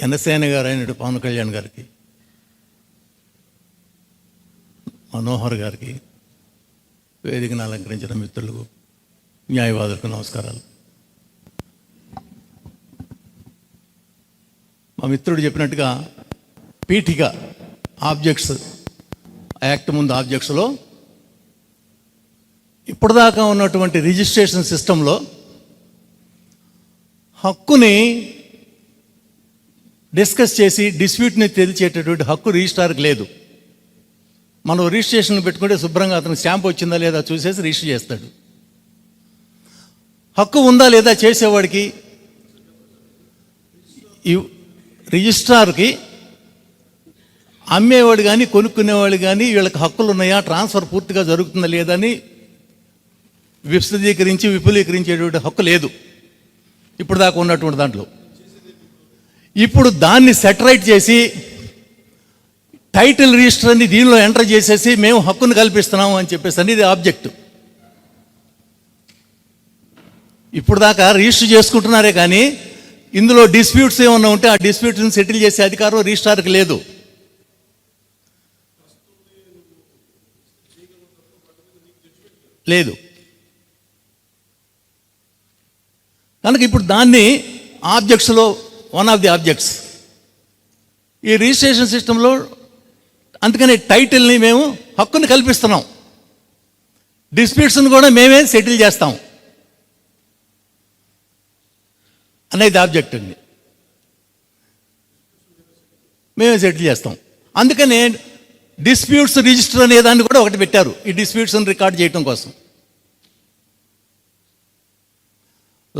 జనసేన గారు పవన్ కళ్యాణ్ గారికి మనోహర్ గారికి వేదికను అలంకరించిన మిత్రులకు న్యాయవాదులకు నమస్కారాలు. మా మిత్రుడు చెప్పినట్టుగా పీఠిక ఆబ్జెక్ట్స్ యాక్ట్ ముందు ఆబ్జెక్ట్స్లో ఇప్పటిదాకా ఉన్నటువంటి రిజిస్ట్రేషన్ సిస్టంలో హక్కుని డిస్కస్ చేసి డిస్ప్యూట్ని తెలిచేటటువంటి హక్కు రిజిస్ట్రార్కి లేదు. మనం రిజిస్ట్రేషన్ పెట్టుకుంటే శుభ్రంగా అతను స్టాంప్ వచ్చిందా లేదా చూసేసి రిజిస్టర్ చేస్తాడు. హక్కు ఉందా లేదా చేసేవాడికి రిజిస్ట్రార్కి అమ్మేవాడు కానీ కొనుక్కునేవాడు కానీ వీళ్ళకి హక్కులు ఉన్నాయా ట్రాన్స్ఫర్ పూర్తిగా జరుగుతుందా లేదా అని విశదీకరించి విపులీకరించేటువంటి హక్కు లేదు. ఇప్పుడు దాకా ఉన్నటువంటి దాంట్లో. ఇప్పుడు దాన్ని సెటరైట్ చేసి టైటిల్ రిజిస్టర్ అని దీనిలో ఎంటర్ చేసేసి మేము హక్కును కల్పిస్తున్నాము అని చెప్పేసి అని ఇది ఆబ్జెక్ట్. ఇప్పుడు దాకా రిజిస్టర్ చేసుకుంటున్నారే కానీ ఇందులో డిస్ప్యూట్స్ ఏమన్నా ఉంటే ఆ డిస్ప్యూట్స్ని సెటిల్ చేసే అధికారం రిజిస్ట్రార్కి లేదు. లేదు. కనుక ఇప్పుడు దాన్ని ఆబ్జెక్ట్స్లో వన్ ఆఫ్ ది ఆబ్జెక్ట్స్ ఈ రిజిస్ట్రేషన్ సిస్టంలో అందుకని టైటిల్ని మేము హక్కుని కల్పిస్తున్నాం. డిస్ప్యూట్స్ని కూడా మేమే సెటిల్ చేస్తాం. అనేది ఆబ్జెక్ట్ అండి. మేమే సెటిల్ చేస్తాం. అందుకనే డిస్ప్యూట్స్ రిజిస్టర్ అనే దాన్ని కూడా ఒకటి పెట్టారు. ఈ డిస్ప్యూట్స్ని రికార్డ్ చేయడం కోసం.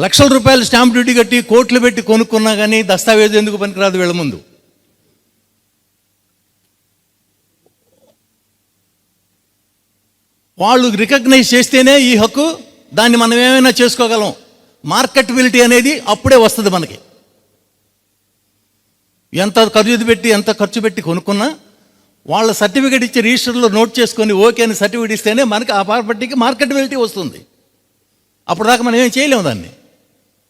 లక్షల రూపాయలు స్టాంప్ డ్యూటీ కట్టి కోట్లు పెట్టి కొనుక్కున్నా కానీ దస్తావేజు ఎందుకు పనికిరాదు వీళ్ళ ముందు? వాళ్ళు రికగ్నైజ్ చేస్తేనే ఈ హక్కు దాన్ని మనం ఏమైనా చేసుకోగలం. మార్కెటబిలిటీ అనేది అప్పుడే వస్తుంది మనకి. ఎంత ఖర్చు పెట్టి ఎంత ఖర్చు పెట్టి కొనుక్కున్నా వాళ్ళ సర్టిఫికేట్ ఇచ్చి రిజిస్టర్లో నోట్ చేసుకొని ఓకే అని సర్టిఫికేట్ ఇస్తేనే మనకి ఆ ప్రాపర్టీకి మార్కెటబిలిటీ వస్తుంది. అప్పుడు దాకా మనం ఏం చేయలేము దాన్ని.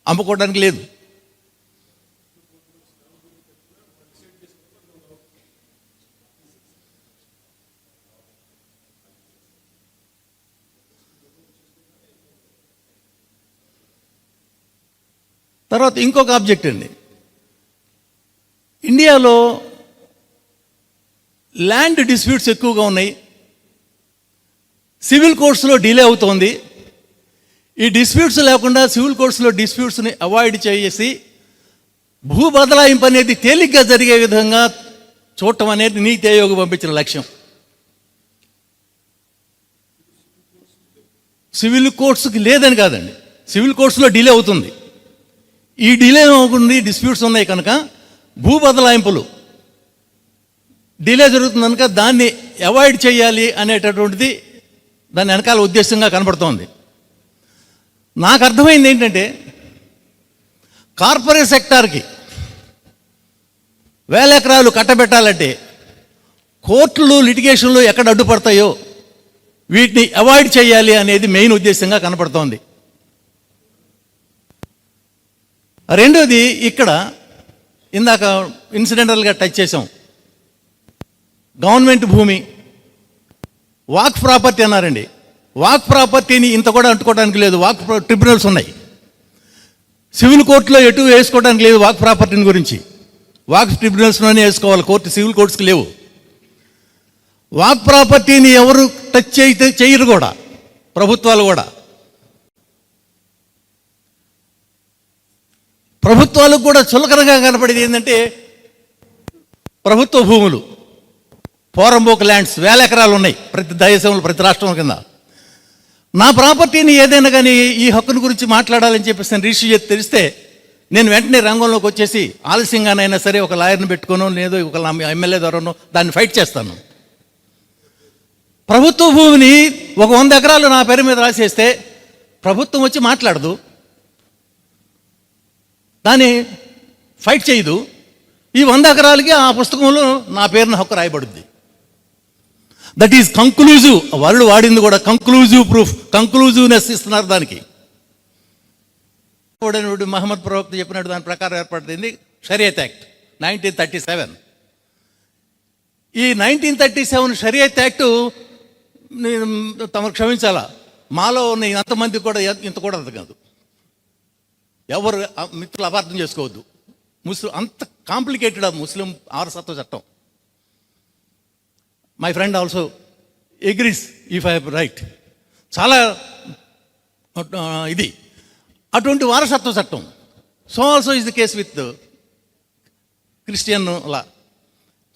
అమ్ముకోవడానికి లేదు. తర్వాత ఇంకొక ఆబ్జెక్ట్ అండి. ఇండియాలో ల్యాండ్ డిస్ప్యూట్స్ ఎక్కువగా ఉన్నాయి. సివిల్ కోర్ట్స్లో డిలే అవుతోంది. ఈ డిస్ప్యూట్స్ లేకుండా సివిల్ కోర్ట్స్లో డిస్ప్యూట్స్ని అవాయిడ్ చేసి భూ బదలాయింపు అనేది తేలిగ్గా జరిగే విధంగా చూడటం అనేది నీతి ఆయోగ్ పంపించిన లక్ష్యం. సివిల్ కోర్ట్స్కి లేదని కాదండి. సివిల్ కోర్ట్స్లో డిలే అవుతుంది. ఈ డిలే అవుతుంది? డిస్ప్యూట్స్ ఉన్నాయి కనుక భూ బదలాయింపులు. డిలే జరుగుతుంది కనుక దాన్ని అవాయిడ్ చేయాలి అనేటటువంటిది దాని వెనకాల ఉద్దేశంగా కనబడుతోంది. నాకు అర్థమైంది ఏంటంటే కార్పొరేట్ సెక్టార్కి వేల ఎకరాలు కట్టబెట్టాలంటే కోర్టులు లిటిగేషన్లు ఎక్కడ అడ్డుపడతాయో వీటిని అవాయిడ్ చేయాలి అనేది మెయిన్ ఉద్దేశంగా కనపడుతోంది. రెండోది ఇక్కడ ఇందాక ఇన్సిడెంటల్గా టచ్ చేసాం గవర్నమెంట్ భూమి వాక్ ప్రాపర్టీ అన్నారండి. వాక్ ప్రాపర్టీని ఇంత కూడా అంటుకోవడానికి లేదు. వాక్ ట్రిబ్యునల్స్ ఉన్నాయి. సివిల్ కోర్టులో ఎటు వేసుకోవడానికి లేదు వాక్ ప్రాపర్టీని గురించి. వాక్ ట్రిబ్యునల్స్లోనే వేసుకోవాలి. కోర్టు సివిల్ కోర్ట్స్కి లేవు. వాక్ ప్రాపర్టీని ఎవరు టచ్ అయితే చేయరు కూడా. ప్రభుత్వాలు కూడా. ప్రభుత్వాలకు కూడా చులకనగా కనపడేది ఏంటంటే ప్రభుత్వ భూములు పోరంబోక్ ల్యాండ్స్ వేల ఎకరాలు ఉన్నాయి ప్రతి దేశంలో ప్రతి రాష్ట్రం కింద. నా ప్రాపర్టీని ఏదైనా కానీ ఈ హక్కును గురించి మాట్లాడాలని చెప్పేసి నేను రిజిస్టర్ చేసి తెలిస్తే నేను వెంటనే రంగంలోకి వచ్చేసి ఆలస్యంగానైనా సరే ఒక లాయర్ని పెట్టుకోను లేదో ఒక ఎమ్మెల్యే ద్వారానో దాన్ని ఫైట్ చేస్తాను. ప్రభుత్వ భూమిని ఒక వంద ఎకరాలు నా పేరు మీద రాసేస్తే ప్రభుత్వం వచ్చి మాట్లాడదు. దాన్ని ఫైట్ చేయదు. ఈ వంద ఎకరాలకి ఆ పుస్తకంలో నా పేరున హక్కు రాయబడుద్ది. దట్ ఈస్ కంక్లూజివ్ వరల్డ్ వాడింది కూడా కంక్లూజివ్ ప్రూఫ్ కంక్లూజివ్నెస్ ఇస్తున్నారు దానికి. మహమ్మద్ ప్రవక్త చెప్పినట్టు దాని ప్రకారం ఏర్పడింది. Shariat act nineteen thirty seven ఈ nineteen thirty seven Shariat act నేను తమకు క్షమించాలా? మాలో ఉన్న ఎంతమంది కూడా ఇంత కూడా అంత కాదు. ఎవరు మిత్రులు అపార్థం చేసుకోవద్దు. ముస్లిం అంత కాంప్లికేటెడ్ ఆ ముస్లిం ఆరసత్వ చట్టం. My friend also agrees if I right చాలా uh, ఇది. అటువంటి వారసత్వ చట్టం. So also is the case with Christian law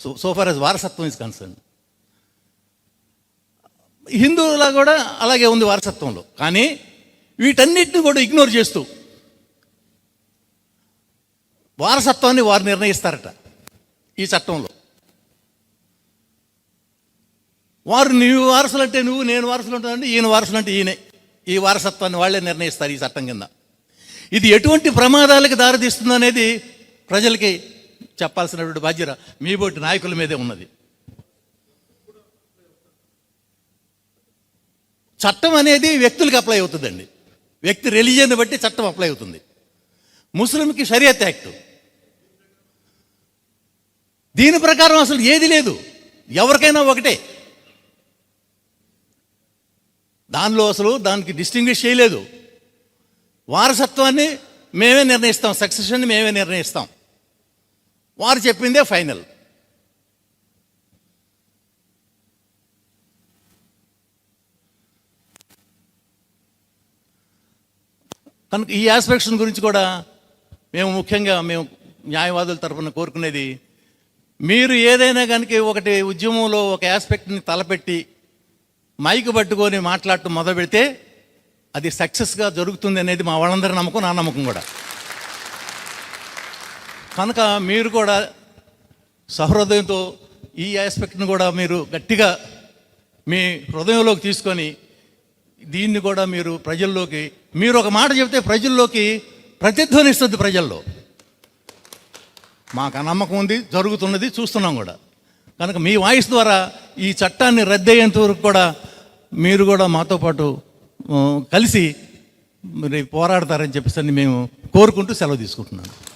so so far as వారసత్వం ఇస్ కన్సర్న్ హిందువులా కూడా అలాగే ఉంది వారసత్వంలో. కానీ వీటన్నిటిని కూడా ఇగ్నోర్ చేస్తూ వారసత్వాన్ని వారు నిర్ణయిస్తారట ఈ చట్టంలో. వారు నువ్వు వారసులు అంటే నువ్వు నేను వారసులు ఉంటానంటే ఈయన వారసులు అంటే ఈయనే. ఈ వారసత్వాన్ని వాళ్ళే నిర్ణయిస్తారు ఈ చట్టం కింద. ఇది ఎటువంటి ప్రమాదాలకు దారితీస్తుంది అనేది ప్రజలకి చెప్పాల్సినటువంటి బాధ్యత మీ బోటి నాయకుల మీదే ఉన్నది. చట్టం అనేది వ్యక్తులకు అప్లై అవుతుందండి. వ్యక్తి రిలీజియన్ బట్టి చట్టం అప్లై అవుతుంది. ముస్లింకి షరియత్ యాక్ట్. దీని ప్రకారం అసలు ఏది లేదు. ఎవరికైనా ఒకటే. దానిలో అసలు దానికి డిస్టింగ్విష్ చేయలేదు. వారసత్వాన్ని మేమే నిర్ణయిస్తాం సక్సెషన్ని మేమే నిర్ణయిస్తాం. వారు చెప్పిందే ఫైనల్ కనుక ఈ ఆస్పెక్ట్స్ గురించి కూడా మేము ముఖ్యంగా మేము న్యాయవాదుల తరఫున కోరుకునేది మీరు ఏదైనా కనుక ఒకటి ఉద్యమంలో ఒక ఆస్పెక్ట్ని తలపెట్టి మైక్ పట్టుకొని మాట్లాడటం మొదలు పెడితే అది సక్సెస్గా జరుగుతుంది అనేది మా వాళ్ళందరి నమ్మకం నా నమ్మకం కూడా. కనుక మీరు కూడా సహృదయంతో ఈ ఆస్పెక్ట్ని కూడా మీరు గట్టిగా మీ హృదయంలోకి తీసుకొని దీన్ని కూడా మీరు ప్రజల్లోకి మీరు ఒక మాట చెబితే ప్రజల్లోకి ప్రతిధ్వనిస్తుంది ప్రజల్లో. మాకు ఆ నమ్మకం ఉంది జరుగుతున్నది చూస్తున్నాం కూడా. కనుక మీ వాయిస్ ద్వారా ఈ చట్టాన్ని రద్దయ్యేంత వరకు కూడా మీరు కూడా మాతో పాటు కలిసి మరి పోరాడతారని చెప్పేసి మేము కోరుకుంటూ సెలవు తీసుకుంటున్నాను.